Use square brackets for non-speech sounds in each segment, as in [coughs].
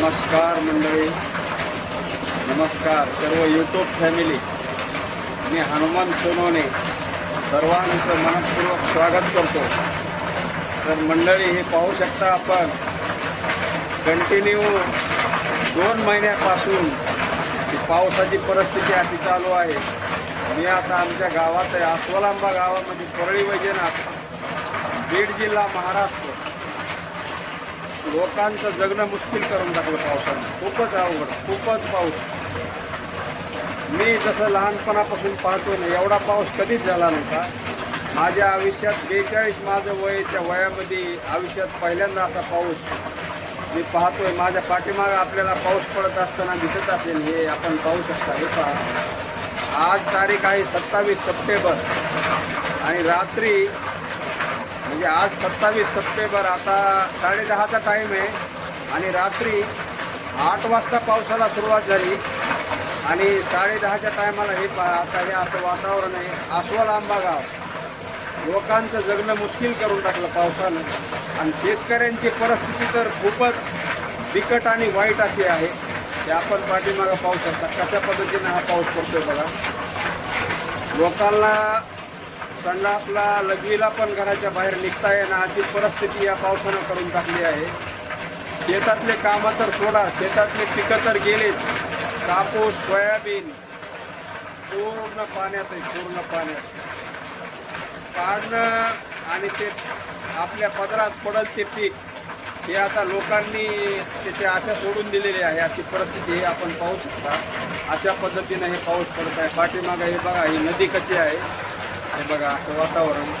नमस्कार मंडळी. नमस्कार. सर्व यूट्यूब फॅमिली मी हनुमान सोनवणे. सर्वांचं मनपूर्वक स्वागत करतो. तर मंडळी हे पाहू शकता आपण कंटिन्यू दोन महिन्यापासून ही पावसाची परिस्थिती अशी चालू आहे. मी आता आमच्या गावात आहे अस्वलांबा गावामध्ये परळी वैजनाथ बीड जिल्हा महाराष्ट्र. लोकांचं जगणं मुश्किल करून टाकलं पावसानं. खूपच अवघड खूपच पाऊस. मी जसं लहानपणापासून पाहतो ना एवढा पाऊस कधीच झाला नव्हता. माझ्या आयुष्यात बेचाळीस माझं वयाच्या वयामध्ये आयुष्यात पहिल्यांदा असा पाऊस मी पाहतोय. माझ्या पाठीमागं आपल्याला पाऊस पडत असताना दिसत असेल हे आपण पाहू शकता. हे पहा. आज तारीख आहे सत्तावीस सप्टेंबर आणि रात्री म्हणजे आज सत्तावीस सप्टेंबर आता साडेदहाचा टाईम आहे आणि रात्री आठ वाजता पावसाला सुरुवात झाली आणि साडेदहाच्या टायमाला हे पहा आता हे असं वातावरण आहे अस्वल आंबा गाव. लोकांचं जगणं मुश्किल करून टाकलं पावसानं. आणि शेतकऱ्यांची परिस्थिती तर खूपच बिकट आणि वाईट अशी आहे ते आपण पाठीमागं पाहू शकता कशा पद्धतीनं हा पाऊस पडतोय बघा? लोकांना त्यांना आपला लघवीला पण घराच्या बाहेर निघता येणार अशी परिस्थिती या पावसानं करून टाकली आहे. शेतातले कामं तर सोडा शेतातले पिकं तर गेलेच कापूस सोयाबीन पूर्ण पाण्यात आहे पूर्ण पाण्यात. काढणं आणि ते आपल्या पदरात पडल ते पीक हे आता लोकांनी त्याची आशा सोडून दिलेली आहे. अशी परिस्थिती हे आपण पाहू शकता. अशा पद्धतीनं हे पाऊस पडत आहे. पाठीमागं हे बघा ही नदी कशी आहे. हे बघा असं वातावरण.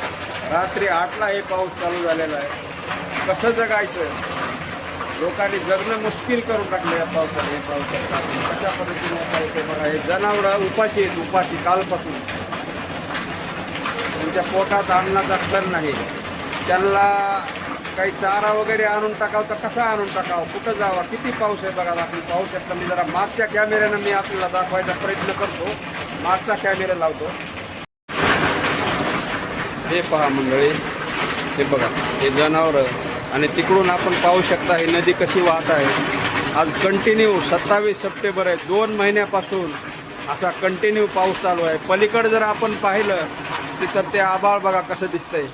रात्री आठला हे पाऊस चालू झालेला आहे. कसं जगायचं? लोकांनी जगणं मुश्किल करून टाकलं या पावसाने. हे पावसाने अशा कशा पद्धतीने पाऊस आहे बघा हे जनावरं उपाशी आहेत उपाशी कालपासून. त्यांच्या पोटात अन्नाचा क्षण नाही. त्यांना काही चारा वगैरे आणून टाकावं तर कसा आणून टाकावं? कुठं जावं? किती पाऊस आहे बघा आपण पाहू शकता मी जरा मागच्या कॅमेऱ्यानं मी आपल्याला दाखवायचा प्रयत्न करतो. मागचा कॅमेरा लावतो. हे पहा मंडळी हे बघा हे जनावरं आणि तिकडून आपण पाहू शकता ही नदी कशी वाहत आहे. आज कंटिन्यू सत्तावीस सप्टेंबर आहे दोन महिन्यापासून असा कंटिन्यू पाऊस चालू आहे. पलीकडे जर आपण पाहिलं तर ते आबाळ बघा कसं दिसतंय.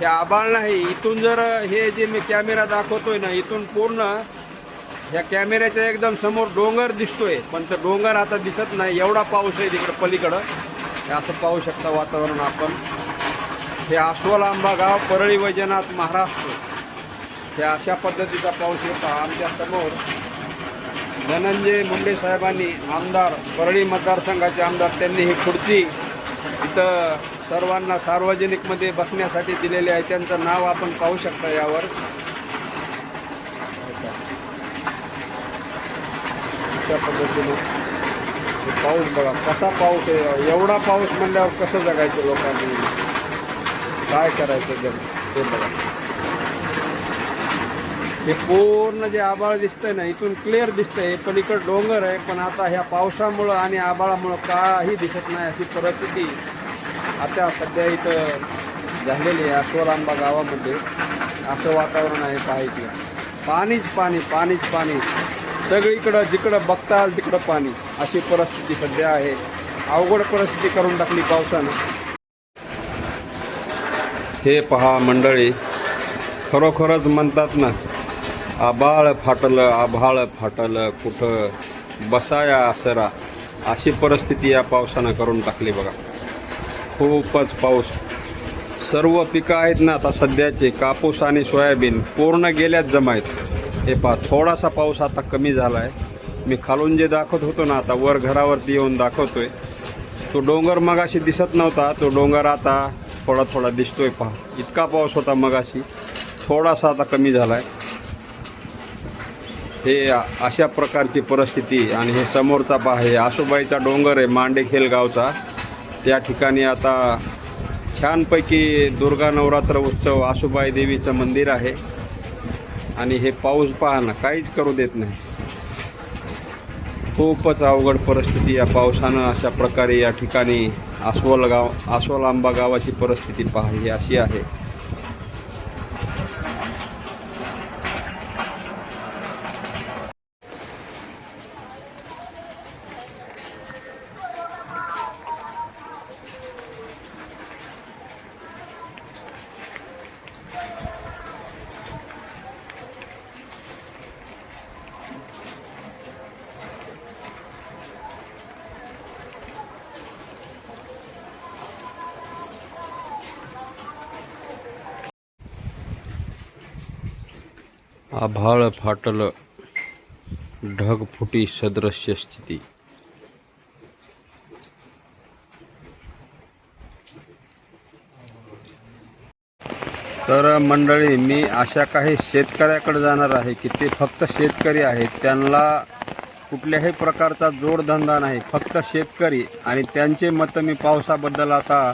हे आबाळ नाही इथून जर हे जे मी कॅमेरा दाखवतोय ना इथून पूर्ण ह्या कॅमेऱ्याच्या एकदम समोर डोंगर दिसतोय. पण तो डोंगर आता दिसत नाही एवढा पाऊस आहे तिकडं पलीकडं. हे असं पाहू शकता वातावरण आपण. हे अस्वल आंबा गाव परळी वैजनाथ महाराष्ट्र. हे अशा पद्धतीचा पाऊस येतो. आमच्यासमोर धनंजय मुंडे साहेबांनी आमदार परळी मतदारसंघाचे आमदार त्यांनी ही खुर्ची इथं सर्वांना सार्वजनिकमध्ये बसण्यासाठी दिलेली आहे. त्यांचं नाव आपण पाहू शकता यावर. अशा पद्धतीने पाऊस बघा कसा पाऊस आहे? एवढा पाऊस म्हणल्यावर कसं जगायचं लोकांनी? काय करायचं जग ते बघा. हे पूर्ण जे आबाळ दिसतंय ना इथून क्लिअर दिसतंय. पण पलीकडे डोंगर आहे पण आता ह्या पावसामुळं आणि आबाळामुळं काही दिसत नाही अशी परिस्थिती आता सध्या इथं झालेली आहे सोरांबा गावामध्ये. असं वातावरण आहे पाहायचं पाणीच पाणी पाणीच पाणी. सगळीकडं जिकडं बघताल तिकडं पाणी. अशी परिस्थिती सध्या आहे. अवघड परिस्थिती करून टाकली पावसानं. हे पहा मंडळी खरोखरच म्हणतात ना आभाळ फाटलं आभाळ फाटलं कुठं बसाया आसरा अशी परिस्थिती या पावसानं करून टाकली बघा. खूपच पाऊस. सर्व पिकं आहेत ना आता सध्याचे कापूस आणि सोयाबीन पूर्ण गेल्यात जमा आहेत हे पहा थोडासा पाऊस आता कमी झाला आहे मी खालून जे दाखवत होतो ना आता वर घरावरती येऊन दाखवतो आहे तो डोंगर मगाशी दिसत नव्हता तो डोंगर आता थोडा थोडा दिसतोय पहा. इतका पाऊस होता मगाशी. थोडासा आता कमी झाला आहे हे अशा प्रकारची परिस्थिती आणि हे समोरचा पहा हे आसुबाईचा डोंगर आहे मांडेखेल गावचा. त्या ठिकाणी आता छानपैकी दुर्गा नवरात्र उत्सव आसुबाई देवीचं मंदिर आहे. आणि हे पाऊस पहा ना काहीच करू देत नाही. खूपच अवघड परिस्थिती या पावसानं अशा प्रकारे या ठिकाणी आसवल गाव आसवल आंबा गावाची परिस्थिती पहा ही अशी आहे. आभाळ फाटल ढगफुटी सदृश्य स्थिती. तर मंडळी मी अशा काही शेतकऱ्याकडे जाणार आहे की ते फक्त शेतकरी आहेत. त्यांना कुठल्याही प्रकारचा जोडधंदा नाही. फक्त शेतकरी आणि त्यांचे मतं मी पावसाबद्दल आता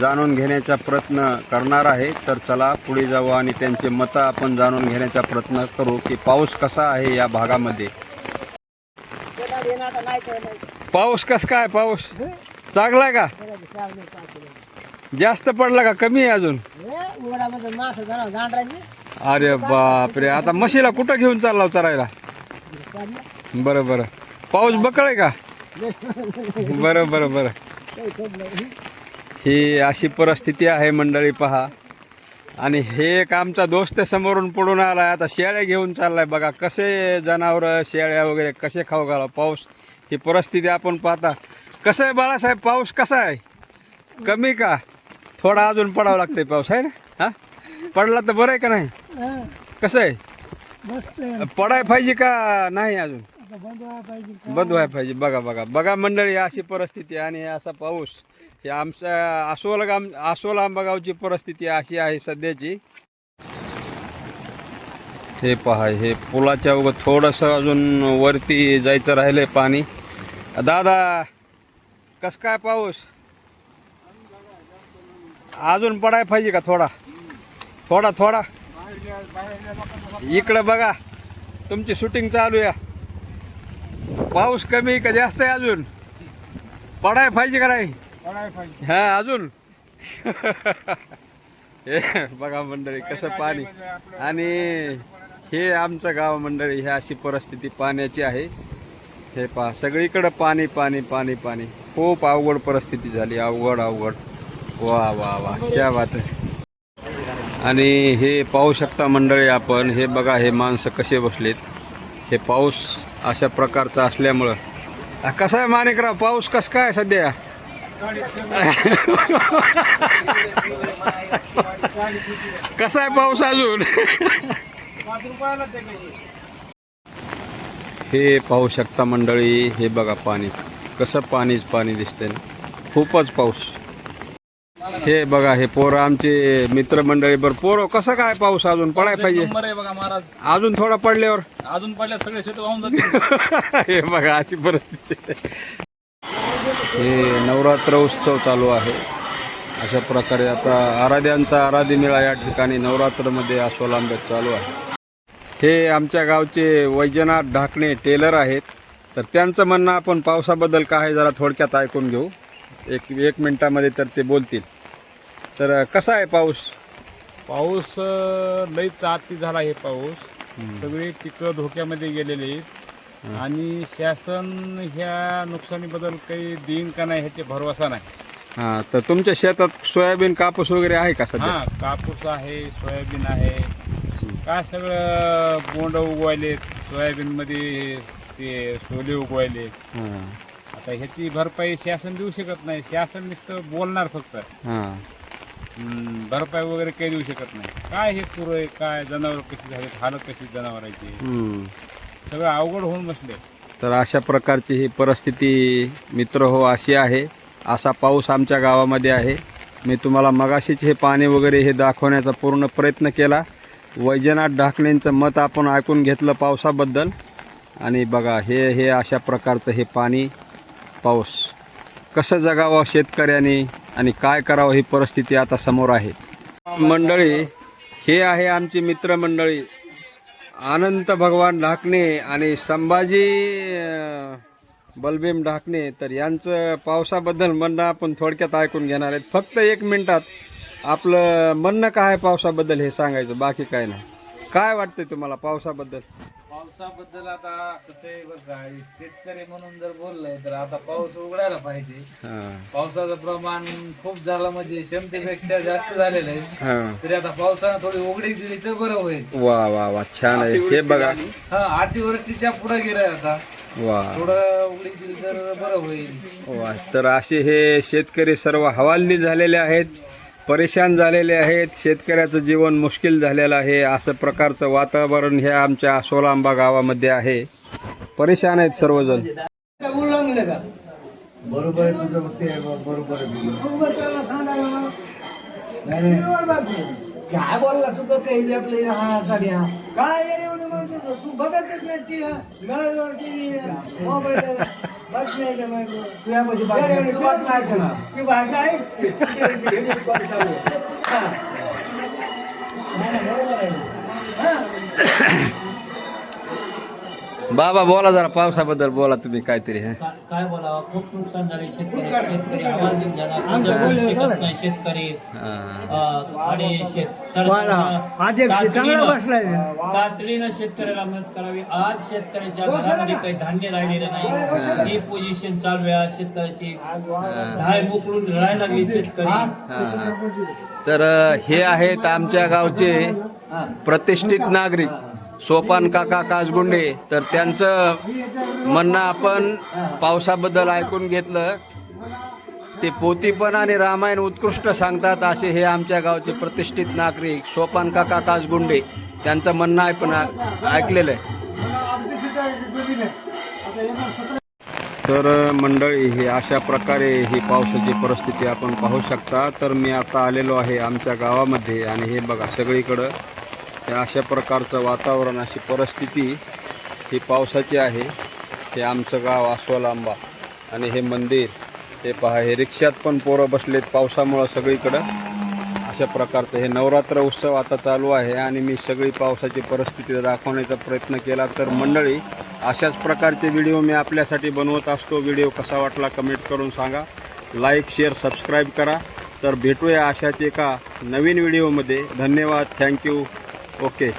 जाणून घेण्याचा प्रयत्न करणार आहे. तर चला पुढे जाऊ आणि त्यांचे मतं आपण जाणून घेण्याचा प्रयत्न करू की पाऊस कसा आहे या भागामध्ये. पाऊस कस काय पाऊस? चांगला आहे का? जास्त पडला का? कमी आहे अजून? अरे बापरे आता म्हशीला कुठं घेऊन चालला चरायला बरं बरं. पाऊस बकळ आहे का? बरं बरं बरं. ही अशी परिस्थिती आहे मंडळी पहा. आणि हे एक आमचा दोस्त समोरून पडून आलाय. आता शेळ्या घेऊन चाललाय. बघा कसे जनावर शेळ्या वगैरे कसे खाऊ घाला. पाऊस ही परिस्थिती आपण पाहता. कसं आहे बाळासाहेब पाऊस कसा आहे? कमी का? थोडा अजून पडावं लागतंय पाऊस आहे ना? हा? पडला तर बरं आहे का नाही? कसं आहे? पडाय पाहिजे का नाही अजून? बंद व्हायला पाहिजे बघा बघा. बघा मंडळी अशी परिस्थिती आणि असा पाऊस. हे आमच्या आसोल गाम आसोल आंबागावची परिस्थिती अशी आहे सध्याची. हे पहा हे पुलाच्या उगं थोडंसं अजून वरती जायचं राहिलंय पाणी. दादा कस काय पाऊस? अजून पडाय पाहिजे का थोडा? थोडा थोडा. इकडं बघा तुमची शूटिंग चालू आहे. पाऊस कमी का जास्त आहे अजून? पडाय पाहिजे का नाही? हा अजून? [laughs] हे बघा मंडळी कसं पाणी. आणि हे आमचं गाव मंडळी हे अशी परिस्थिती पाण्याची आहे. हे पहा सगळीकडं पाणी पाणी पाणी पाणी. खूप अवघड परिस्थिती झाली अवघड अवघड. वा वा वा क्या बात आहे. आणि हे पाहू शकता मंडळी आपण हे बघा हे माणसं कसे बसलेत. हे पाऊस अशा प्रकारचा असल्यामुळं. कसं कसा आहे माणिकराव पाऊस कस काय सध्या? [laughs] कसा आहे पाऊस अजून? हे पाहू शकता मंडळी हे बघा पाणी. कसं पाणीच पाणी दिसतंय. खूपच पाऊस. हे बघा हे पोरं आमचे मित्रमंडळी बरं. पोरं कसं काय पाऊस अजून? पडाय पाहिजे. अजून थोडा पडल्यावर. अजून पडल्या सगळे वाहून [laughs] जातील. हे बघा अशी परिस्थिती हे नवरात्र उत्सव चालू आहे. अशा प्रकारे आता आराध्यांचा आराधी मेळा या ठिकाणी नवरात्रमध्ये आसोलांब्यात चालू आहे. हे आमच्या गावचे वैजनाथ ढाकणे टेलर आहेत. तर त्यांचं म्हणणं आपण पावसाबद्दल काय आहे जरा थोडक्यात ऐकून घेऊ. एक एक मिनिटामध्ये तर ते बोलतील. तर कसा आहे पाऊस? पाऊस अं, लईच आती झाला हे पाऊस. सगळे पिकं धोक्यामध्ये गेलेले आहेत. आणि शासन ह्या नुकसानीबद्दल काही देईन का नाही ह्याचे भरवसा नाही. हां तर तुमच्या शेतात सोयाबीन कापूस वगैरे आहे का सध्या? हा कापूस आहे सोयाबीन आहे. काय सगळं बोंड उगवायले सोयाबीन मध्ये ते सोले उगवायले. हां. आता ह्याची भरपाई शासन देऊ शकत नाही. शासन नुसतं बोलणार फक्त. हां. हम्म, भरपाई वगैरे काही देऊ शकत नाही. काय हे पुरं आहे? काय जनावर कशी झालीत? हालत कशी जनावरांची? हम्म. सगळं अवघड होऊन बसले. तर अशा प्रकारची ही परिस्थिती मित्र हो अशी आहे. असा पाऊस आमच्या गावामध्ये आहे. मी तुम्हाला मगाशीच हे पाणी वगैरे हे दाखवण्याचा पूर्ण प्रयत्न केला. वैजनाथ ढाकणेंचं मत आपण ऐकून घेतलं पावसाबद्दल. आणि बघा हे हे अशा प्रकारचं हे पाणी पाऊस कसं जगावं शेतकऱ्यांनी आणि काय करावं ही परिस्थिती आता समोर आहे. मंडळी हे आहे आमची मित्रमंडळी. अनंत भगवान ढाकणे आणि संभाजी बलबीम ढाकणे तर यांचं पावसाबद्दल म्हणणं आपण थोडक्यात ऐकून घेणार आहेत. फक्त एक मिनिटात आपलं म्हणणं काय आहे पावसाबद्दल हे सांगायचं बाकी काय नाही. काय वाटतंय तुम्हाला पावसाबद्दल? पावसाबद्दल आता कसं आहे बरं का शेतकरी म्हणून जर बोललंय तर आता पाऊस उघडायला पाहिजे. हां. पावसाचं प्रमाण खूप झालं म्हणजे क्षमतेपेक्षा जास्त झालेलं आहे. हां. तरी आता पावसानं थोडी उघडी दिली तर बरं होईल. वा वा वा छान आहे. हे बघा. हा अतिवृष्टीच्या पुढे गेलाय आता. वा. थोडं उघडी दिली तर बरं होईल. वा तर असे हे शेतकरी सर्व हवालदिल झालेले आहेत. परेशान झालेले आहेत. शेतकऱ्याचं जीवन मुश्किल झालेलं आहे. असं प्रकारचं वातावरण हे आमच्या सोलांबा गावामध्ये आहे. परेशान आहेत सर्वजण. बरोबर आहे तुझं ते बरोबर तू बघतच नाही ती गळ्यावर ती मोबाईल बस नाही का. ती? भाषा [laughs] हा. बरोबर आहे. [coughs] [coughs] [coughs] बाबा बोला जरा पावसाबद्दल बोला तुम्ही काहीतरी हे. काय बोलावं? खूप नुकसान झाले शेतकरी. शेतकरी शिकत नाही अं, आणि शेत बसलाय तातडीनं शेतकऱ्याला मदत करावी. आज शेतकऱ्याच्या घरामध्ये काही धान्य राहिलेलं नाही. ही पोझिशन चालू आहे. आज शेतकऱ्याची धाय मोकळून रडायला लागली शेतकरी. तर अ, हे आहेत आमच्या गावचे प्रतिष्ठित नागरिक. सोपान काका कासगुंडे तर त्यांचं म्हणणं आपण पावसाबद्दल ऐकून घेतलं. ते पोतीपण आणि रामायण उत्कृष्ट सांगतात असे हे आमच्या गावचे प्रतिष्ठित नागरिक सोपान काका कासगुंडे त्यांचं म्हणणं आहे पण ऐकलेलं आहे. तर मंडळी हे अशा प्रकारे ही पावसाची परिस्थिती आपण पाहू शकता. तर मी आता आलेलो आहे आमच्या गावामध्ये आणि हे बघा सगळीकडं हे अशा प्रकारचं वातावरण अशी परिस्थिती ही पावसाची आहे. हे आमचं गाव आसोलांबा आणि हे मंदिर हे पहा हे रिक्षात पण पोरं बसलेत पावसामुळं सगळीकडं. अशा प्रकारचं हे नवरात्र उत्सव आता चालू आहे आणि मी सगळी पावसाची परिस्थिती दाखवण्याचा प्रयत्न केला. तर मंडळी अशाच प्रकारचे व्हिडिओ मी आपल्यासाठी बनवत असतो. व्हिडिओ कसा वाटला कमेंट करून सांगा. लाईक शेअर सबस्क्राईब करा. तर भेटूया अशाच एका नवीन व्हिडिओमध्ये. धन्यवाद. Thank you. Okay.